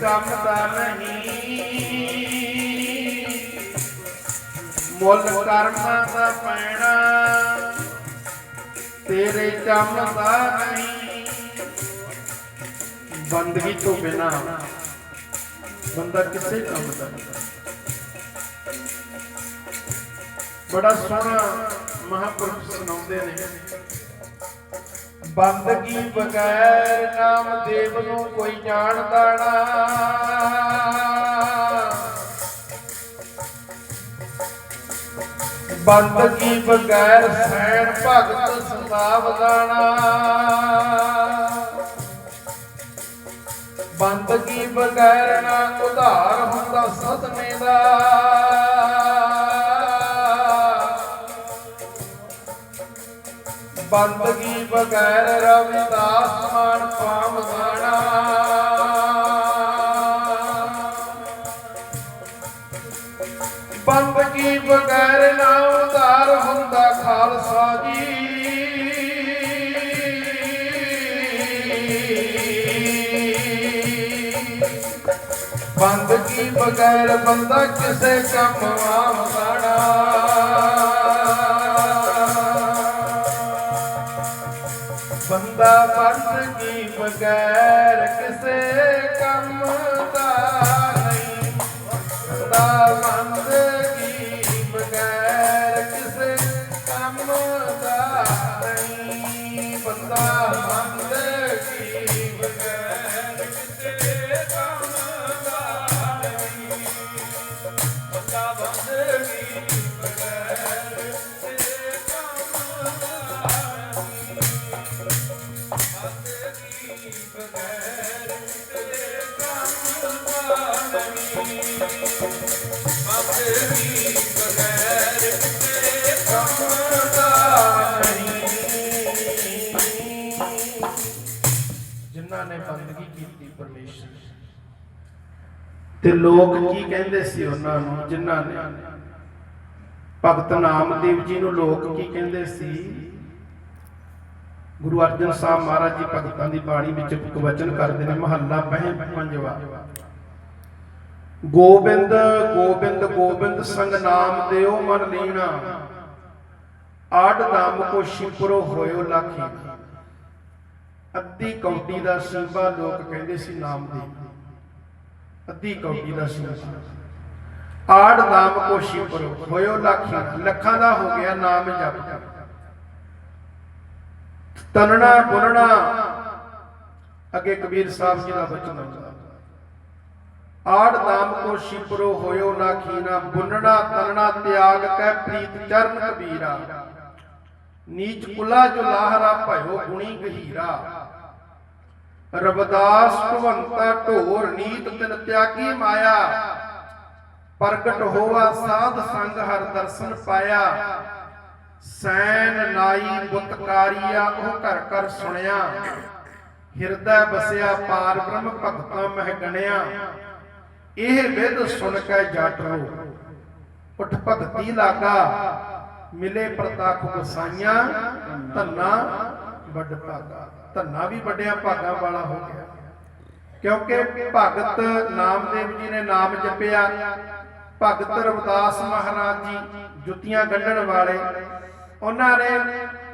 ਕੰਮ ਦਾ ਨਹੀਂ। ਮੁੱਲ ਕਰਮਾਂ ਦਾ ਪੈਣਾ, ਤੇਰੇ ਕੰਮ ਦਾ ਨਹੀਂ। ਬੰਦਗੀ ਤੋਂ ਬਿਨਾ ਬੰਦਾ ਕਿਸੇ ਕੰਮ ਦਾ ਬੜਾ ਸੋਹਣਾ ਮਹਾਪੁਰਖ ਸੁਣਾਉਂਦੇ ਨੇ। ਬੰਦਗੀ ਬਗੈਰ ਨਾਮਦੇਵ ਨੂੰ ਕੋਈ ਜਾਣਦਾ ਨਾ ਬੰਦਗੀ ਬਗੈਰ ਸੈਣ ਭਗਤ ਸਦਾ ਵਧਾਣਾ ਬੰਦਗੀ ਬਗੈਰ ਨਾ ਉਧਾਰ ਹੁੰਦਾ ਸਤਨੇ ਦਾ। ਬੰਦਗੀ ਬਗੈਰ ਰਵਿਦਾਸ ਮਾਨ ਪਾਮ ਕੀ ਬਗੈਰ ਨਾਮ ਧਾਰ ਖਾਲਸਾ ਜੀ। ਬੰਦਗੀ ਬਗੈਰ ਬੰਦਾ ਕਿਸੇ ਕੰਮ ਆਵਣਾ ਬੰਦਾ ਮਰਦ ਕੀ ਬਗੈਰ ਤੇ ਲੋਕ ਕੀ ਕਹਿੰਦੇ ਸੀ ਉਹਨਾਂ ਨੂੰ, ਜਿਨ੍ਹਾਂ ਨੇ ਭਗਤ ਨਾਮਦੇਵ ਜੀ ਨੂੰ ਲੋਕ ਕੀ ਕਹਿੰਦੇ ਸੀ? ਗੁਰੂ ਅਰਜਨ ਸਾਹਿਬ ਮਹਾਰਾਜ ਜੀ ਭਗਤਾਂ ਦੀ ਬਾਣੀ ਵਿੱਚ ਇੱਕ ਵਚਨ ਕਰਦੇ ਨੇ, ਮਹੱਲਾ ਪਹਿ ਪੰਜਵਾ। ਗੋਬਿੰਦ ਗੋਬਿੰਦ ਗੋਬਿੰਦ ਸੰਗ ਨਾਮ ਦਿਓ ਮਨ ਲੀਣਾ। ਆੜ ਨਾਮ ਕੋ ਸ਼ਿਪਰੋ ਹੋਇਓ ਲਾਖੀ। ਅੱਧੀ ਕੌਡੀ ਦਾ ਸੀਬਾ ਲੋਕ ਕਹਿੰਦੇ ਸੀ ਨਾਮ ਦੀ ਅੱਧੀ ਕੌਡੀ ਦਾ ਸੀਬਾ ਆੜ ਨਾਮ ਕੋ ਸ਼ਿਪਰੋ ਹੋਇਓ ਲਾਖੀ ਲੱਖਾਂ ਦਾ ਹੋ ਗਿਆ ਨਾਮ ਜਪ ਤਨਣਾ ਬੁਨਣਾ ਅੱਗੇ ਕਬੀਰ ਸਾਹਿਬ ਜੀ ਦਾ ਬਚਨ ਆਉਂਦਾ ਆੜ ਨਾਮ ਕੋ ਸ਼ਿਪਰੋ ਹੋਇਓ ਨਾ ਖੀਨਾ ਬੁਨਣਾ ਤਨਣਾ ਤਿਆਗ ਕੈ ਪ੍ਰੀਤ ਚਰਨ ਕਬੀਰਾ। ਨੀਚ ਕੁਲਾ ਜੋ ਲਾਹਰਾ ਭਇਓ ਗੁਣੀ ਗਹੀਰਾ। ਰਬਦਾਸ ਭਵੰਤਾ ਢੋਰ ਨੀਤ ਤਿਨ ਤਿਆਗੀ ਮਾਇਆ, ਪ੍ਰਗਟ ਹੋਵਾ ਸਾਧ ਸੰਗ ਹਰ ਦਰਸ਼ਨ ਪਾਇਆ। ਸੈਨ ਨਾਈ ਬੁੱਤਕਾਰੀਆ ਉਹ ਘਰ ਘਰ ਸੁਣਿਆ। ਹਿਰਦੈ ਬਸਿਆ ਪਾਰ ਬ੍ਰਹਮ ਭਗਤਾਂ ਮਹਿ ਗਣਿਆ। ਇਹ ਵਿਦ ਸੁਣ ਕੇ ਜਟ ਰੋ ਉਠ ਭਗਤੀ ਲਾਗਾ। ਮਿਲੇ ਪ੍ਰਤਾਖ ਗਸਾਈਆਂ, ਧੰਨਾ ਵੱਡ ਭਾਗਾ। ਧੰਨਾ ਵੀ ਵੱਡਿਆਂ, ਭਾਗਾਂ ਵਾਲਾ ਹੋ ਗਿਆ। ਕਿਉਂਕਿ ਭਗਤ ਨਾਮਦੇਵ ਜੀ ਨੇ ਨਾਮ ਜਪਿਆ। ਭਗਤ ਰਵਿਦਾਸ ਮਹਾਰਾਜ ਜੀ ਜੁੱਤੀਆਂ ਗੰਢਣ ਵਾਲੇ, ਉਹਨਾਂ ਨੇ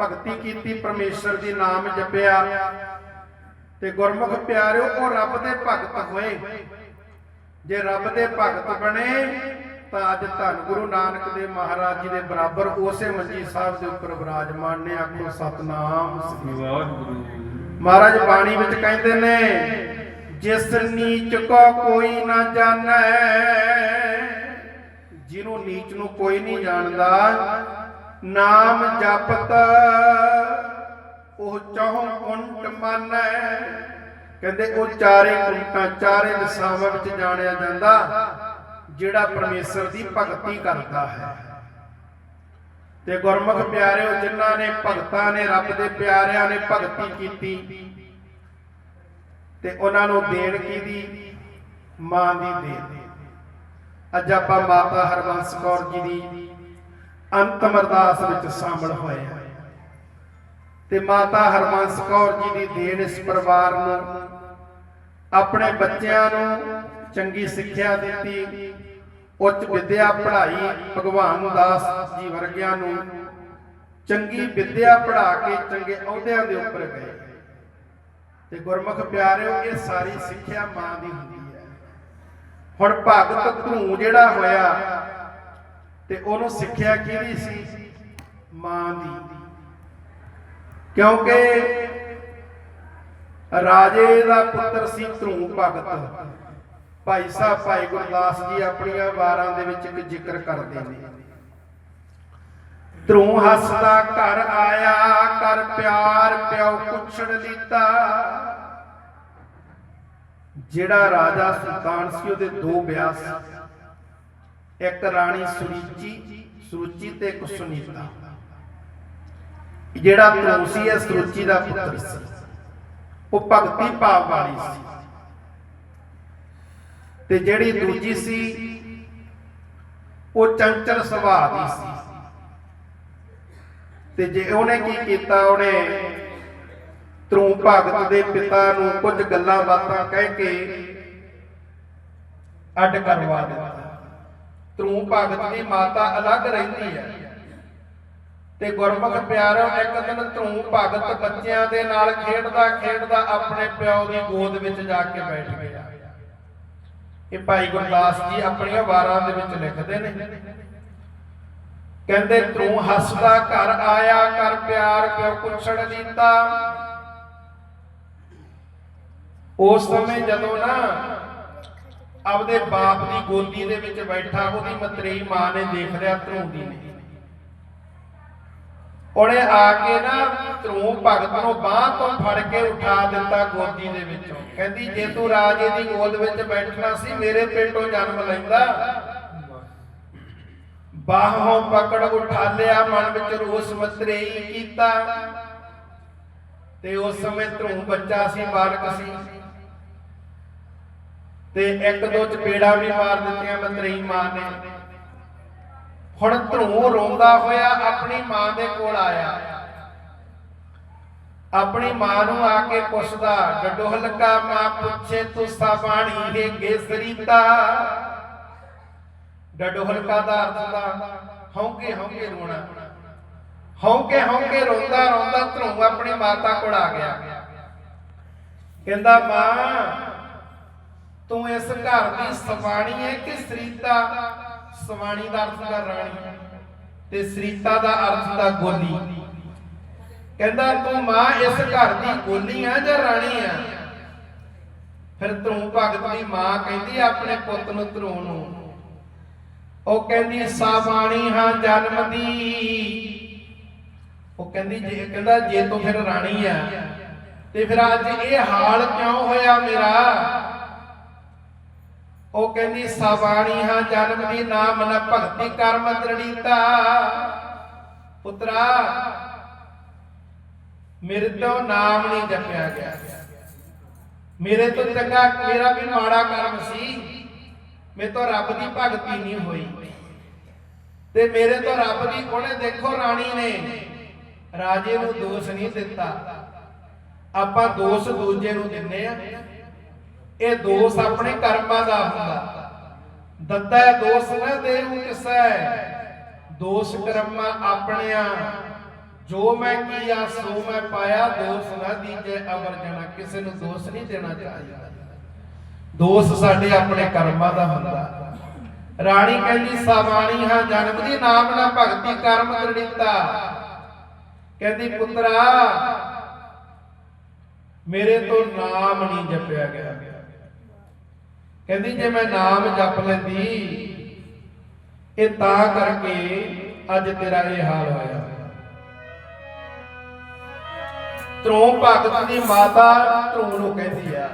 ਭਗਤੀ ਕੀਤੀ, ਪਰਮੇਸ਼ਰ ਦੀ ਨਾਮ ਜਪਿਆ। ਤੇ ਗੁਰਮੁਖ ਪਿਆਰਿਓ, ਉਹ ਰੱਬ ਦੇ ਭਗਤ ਹੋਏ। ਜੇ ਰੱਬ ਦੇ ਭਗਤ ਬਣੇ ਤਾਂ ਅੱਜ ਧੰਨ ਗੁਰੂ ਨਾਨਕ ਦੇਵ ਮਹਾਰਾਜ ਜੀ ਦੇ ਬਰਾਬਰ ਉਸੇ ਮੰਜੀ ਸਾਹਿਬ ਦੇ ਉੱਪਰ ਵਿਰਾਜਮਾਨ ਨੇ ਆਖੋ ਸਤਨਾਮ। ਸ੍ਰੀ ਵਾਹਿਗੁਰੂ ਮਹਾਰਾਜ ਬਾਣੀ ਵਿੱਚ ਕਹਿੰਦੇ ਨੇ ਜਿਸ ਨੀਚ ਕੋ ਕੋਈ ਨਾ ਜਾਣੈ ਜਿਹਨੂੰ ਨੀਚ ਨੂੰ ਕੋਈ ਨਹੀਂ ਜਾਣਦਾ ਨਾਮ ਜਪਤ ਉਹ ਚਹੁ ਕੁੰਟ ਮੰਨੈ। ਕਹਿੰਦੇ ਉਹ ਚਾਰੇ ਕੁੰਟਾਂ ਚਾਰੇ ਦਿਸ਼ਾਵਾਂ ਵਿੱਚ ਜਾਣਿਆ ਜਾਂਦਾ। ਜਿਹੜਾ ਪਰਮੇਸ਼ਰ ਦੀ ਭਗਤੀ ਕਰਦਾ ਹੈ। ਤੇ ਗੁਰਮੁਖ ਪਿਆਰਿਓ, ਜਿਨ੍ਹਾਂ ਨੇ ਭਗਤਾਂ ਨੇ, ਰੱਬ ਦੇ ਪਿਆਰਿਆਂ ਨੇ ਭਗਤੀ ਕੀਤੀ, ਤੇ ਉਹਨਾਂ ਨੂੰ ਦੇਣ ਕੀ ਦੀ ਮਾਂ ਦੀ ਦੇਣ। ਅੱਜ ਆਪਾਂ ਮਾਤਾ ਹਰਬੰਸ ਕੌਰ ਜੀ ਦੀ ਅੰਤਮ ਅਰਦਾਸ ਵਿੱਚ ਸ਼ਾਮਲ ਹੋਏ ਹਾਂ। ਤੇ ਮਾਤਾ ਹਰਬੰਸ ਕੌਰ ਜੀ ਦੀ ਦੇਣ ਇਸ ਪਰਿਵਾਰ ਨੂੰ, ਆਪਣੇ ਬੱਚਿਆਂ ਨੂੰ ਚੰਗੀ ਸਿੱਖਿਆ ਦਿੱਤੀ। ਉੱਚ ਵਿਦਿਆ ਪੜ੍ਹਾਈ ਭਗਵਾਨ ਦਾਸ ਜੀ ਵਰਗਿਆਂ ਨੂੰ ਚੰਗੀ ਵਿਦਿਆ ਪੜ੍ਹਾ ਕੇ ਚੰਗੇ ਅਹੁਦਿਆਂ ਦੇ ਉੱਪਰ ਗਏ। ਤੇ ਗੁਰਮੁਖ ਪਿਆਰਿਓ, ਇਹ ਸਾਰੀ ਸਿੱਖਿਆ ਮਾਂ ਦੀ ਹੁੰਦੀ ਹੈ। ਹੁਣ ਭਗਤ ਧੂ ਜਿਹੜਾ ਹੋਇਆ ਤੇ ਉਹਨੂੰ ਸਿੱਖਿਆ ਕਿਹਦੀ ਸੀ? ਮਾਂ ਦੀ। ਕਿਉਂਕਿ ਰਾਜੇ ਦਾ ਪੁੱਤਰ ਸੀ ਧਰੂ ਭਗਤ। ਭਾਈ ਸਾਹਿਬ, ਭਾਈ ਗੁਰਦਾਸ ਜੀ ਆਪਣੀਆਂ ਵਾਰਾਂ ਦੇ ਵਿੱਚ ਇੱਕ ਜ਼ਿਕਰ ਕਰਦੇ ਨੇ। ਧਰੂ ਹੱਸਦਾ, ਘਰ ਆਇਆ ਕਰ ਪਿਆਰ ਪਿਓ ਪੁੱਛੜ ਲੀਤਾ ਜਿਹੜਾ ਰਾਜਾ ਸੁਲਤਾਨ ਸੀ, ਉਹਦੇ ਦੋ ਵਿਆਹ ਸੀ। ਇੱਕ ਰਾਣੀ ਸੁਰੂਚੀ ਸੁਰੂਚੀ ਤੇ ਇੱਕ ਸੁਨੀਤਾ। ਜਿਹੜਾ ਧਰੂ ਸੀ, ਇਹ ਸੁਰੂਚੀ ਦਾ ਪੁੱਤਰ ਸੀ। ਉਹ ਭਗਤੀ ਭਾਵ ਵਾਲੀ ਸੀ। ਤੇ ਜਿਹੜੀ ਦੂਜੀ ਸੀ, ਉਹ ਚੰਚਲ ਸੁਭਾਅ ਦੀ ਸੀ। ਤੇ ਜੇ ਉਹਨੇ ਕੀ ਕੀਤਾ, ਉਹਨੇ ਧਰੂ ਭਗਤ ਦੇ ਪਿਤਾ ਨੂੰ ਕੁਝ ਗੱਲਾਂ ਬਾਤਾਂ ਕਹਿ ਕੇ ਅੱਡ ਕਰਵਾ ਦਿੱਤਾ। ਧਰੂ ਭਗਤ ਦੀ ਮਾਤਾ ਅਲੱਗ ਰਹਿੰਦੀ ਹੈ। ਤੇ ਗੁਰਮੁਖ ਪਿਆਰਿਓ ਇੱਕ ਦਿਨ ਧਰੂ ਭਗਤ ਬੱਚਿਆਂ ਦੇ ਨਾਲ ਖੇਡਦਾ ਖੇਡਦਾ ਆਪਣੇ ਪਿਓ ਦੀ ਗੋਦ ਵਿੱਚ ਜਾ ਕੇ ਬੈਠ ਗਿਆ। ਇਹ ਭਾਈ ਗੁਰਦਾਸ ਜੀ ਆਪਣੀਆਂ ਵਾਰਾਂ ਦੇ ਵਿੱਚ ਲਿਖਦੇ ਨੇ। ਕਹਿੰਦੇ, ਤੂੰ ਹੱਸਦਾ ਘਰ ਆਇਆ ਕਰ ਪਿਆਰ, ਕਿਉਂ ਪੁੱਛੜ ਦਿੱਤਾ ਉਸ ਸਮੇਂ ਜਦੋਂ ਨਾ ਆਪਦੇ ਬਾਪ ਦੀ ਗੋਦੀ ਦੇ ਵਿੱਚ ਬੈਠਾ, ਉਹਦੀ ਮਤਰੇਈ ਮਾਂ ਨੇ ਦੇਖ ਲਿਆ, ਧਰੂੰਦੀ ਨੇ। ਉਹਨੇ ਆ ਕੇ ਨਾ ਧਰੂ ਭਗਤ ਨੂੰ ਬਾਹ ਤੋਂ ਫੜ ਕੇ ਉਠਾ ਦਿੱਤਾ ਗੋਦੀ ਦੇ ਵਿੱਚੋਂ। ਕਹਿੰਦੀ, ਜੇ ਤੂੰ ਰਾਜੇ ਦੀ ਗੋਦ ਵਿੱਚ ਬੈਠਣਾ ਸੀ, ਮੇਰੇ ਪੇਟੋਂ ਜਨਮ ਲੈਂਦਾ। ਬਾਹੋਂ ਪਕੜ ਉਠਾ ਲਿਆ ਮਨ ਵਿੱਚ ਰੋਸ ਮਤਰੇਈ ਕੀਤਾ। ਤੇ ਉਸ ਸਮੇਂ ਧਰੂ ਬੱਚਾ ਸੀ, ਬਾਲਕ ਸੀ। ਤੇ ਇੱਕ ਦੋ ਚਪੇੜਾ ਵੀ ਮਾਰ ਦਿੱਤੀਆਂ ਮਤਰੇਈ ਮਾਂ ਨੇ। ਹੁਣ ਧਰੂ ਰੋਂਦਾ ਹੋਇਆ ਆਪਣੀ ਮਾਂ ਦੇ ਕੋਲ ਆਇਆ। ਆਪਣੀ ਮਾਂ ਨੂੰ ਆ ਕੇ ਪੁੱਛਦਾ, ਡੱਡੋ ਹਲਕਾ, ਮਾਂ ਪੁੱਛੇ ਤੂੰ ਸਾਬਾਣੀ ਹੈ ਗੇਸਰੀਤਾ ਡੱਡੋ ਦਾ ਅਰਥ ਦਾ ਹੌਂਕੇ ਹੌਂਕੇ ਰੋਣਾ। ਹੌਂਕੇ ਹੌਂਕੇ ਰੋਂਦਾ ਰੋਂਦਾ ਧਰੂ ਆਪਣੀ ਮਾਤਾ ਕੋਲ ਆ ਗਿਆ। ਕਹਿੰਦਾ, ਮਾਂ, ਤੂੰ ਇਸ ਘਰ ਦੀ ਸਵਾਣੀ ਹੈ ਕਿ ਸਰੀਤਾ? ਸਵਾਣੀ ਦਾ ਅਰਥ ਦਾ ਰਾਣੀ ਤੇ ਸਰੀਤਾ ਦਾ ਅਰਥ ਦਾ ਗੋਲੀ। ਕਹਿੰਦਾ, ਤੂੰ ਮਾਂ ਇਸ ਘਰ ਦੀ ਗੋਲੀ ਆ ਜਾਂ ਰਾਣੀ ਆ? ਫਿਰ ਤੂੰ ਭਗਤ ਦੀ ਮਾਂ ਕਹਿੰਦੀ ਆਪਣੇ ਪੁੱਤ ਨੂੰ ਧਰੂ ਨੂੰ। ਉਹ ਕਹਿੰਦੀ ਸਾਬਾਣੀ ਹਾਂ ਜਨਮ ਦੀ। ਉਹ ਕਹਿੰਦੀ, ਜੇ ਕਹਿੰਦਾ, ਜੇ ਤੂੰ ਫਿਰ ਰਾਣੀ ਆ ਤੇ ਫਿਰ ਅੱਜ ਇਹ ਹਾਲ ਕਿਉਂ ਹੋਇਆ ਮੇਰਾ? ਉਹ ਕਹਿੰਦੀ ਸਾਬਾਣੀ ਹਾਂ, ਜਨਮ ਦੀ ਨਾਮ ਨ ਭਗਤੀ ਕਰਮ ਦ੍ਰਿੜੀਤਾ। ਪੁੱਤਰਾ, ਮੇਰੇ ਤੋਂ ਨਾਮ ਨਹੀਂ ਜਪਿਆ ਗਿਆ। ਮੇਰੇ ਤੋਂ ਚੰਗਾ, ਮੇਰਾ ਵੀ ਮਾੜਾ ਕਰਮ ਸੀ। ਮੇਰੇ ਤੋਂ ਰੱਬ ਦੀ ਭਗਤੀ ਨਹੀਂ ਹੋਈ। ਤੇ ਮੇਰੇ ਤੋਂ ਰੱਬ ਦੀ, ਉਹਨੇ ਦੇਖੋ ਰਾਣੀ ਨੇ ਰਾਜੇ ਨੂੰ ਦੋਸ਼ ਨਹੀਂ ਦਿੱਤਾ। ਆਪਾਂ ਦੋਸ਼ ਦੂਜੇ ਨੂੰ ਦਿੰਨੇ ਆ। ਇਹ ਦੋਸ਼ ਆਪਣੇ ਕਰਮਾਂ ਦਾ ਹੁੰਦਾ। ਦੱਤਾ ਦੋਸ਼ ਨਾ ਦੇਉ ਕਿਸੈ? ਦੋਸ਼ ਕਰਮਾਂ ਆਪਣਿਆਂ। ਜੋ ਮੈਂ ਕੀਆ, ਸੋ ਮੈਂ ਪਾਇਆ। ਦੋਸ਼ ਨਾ ਦੀਜੇ ਅਮਰ ਜਨਾ। ਕਿਸੇ ਨੂੰ ਦੋਸ਼ ਨਹੀਂ ਦੇਣਾ ਚਾਹੀਦਾ। ਦੋਸ਼ ਸਾਡੇ ਆਪਣੇ ਕਰਮਾਂ ਦਾ ਹੁੰਦਾ। ਰਾਣੀ ਕਹਿੰਦੀ, ਸਾਵਾਣੀ ਹਾਂ, ਜਨਮ ਦੀ ਨਾਮ ਨਾ ਭਗਤੀ ਕਰਮ ਦ੍ਰਿੜੀਤਾ ਕਹਿੰਦੀ, ਪੁੱਤਰਾ, ਮੇਰੇ ਤੋਂ ਨਾਮ ਨਹੀਂ ਜਪਿਆ ਗਿਆ। ਕਹਿੰਦੀ ਜੇ ਮੈਂ ਨਾਮ ਜਪ ਲੈਂਦੀ, ਇਹ ਤਾਂ ਕਰਕੇ ਅੱਜ ਤੇਰਾ ਇਹ ਹਾਲ ਹੋਇਆ। ਧਰੋਂ ਭਗਤ ਦੀ ਮਾਤਾ ਧਰੋਂ ਨੂੰ ਕਹਿੰਦੀ ਆ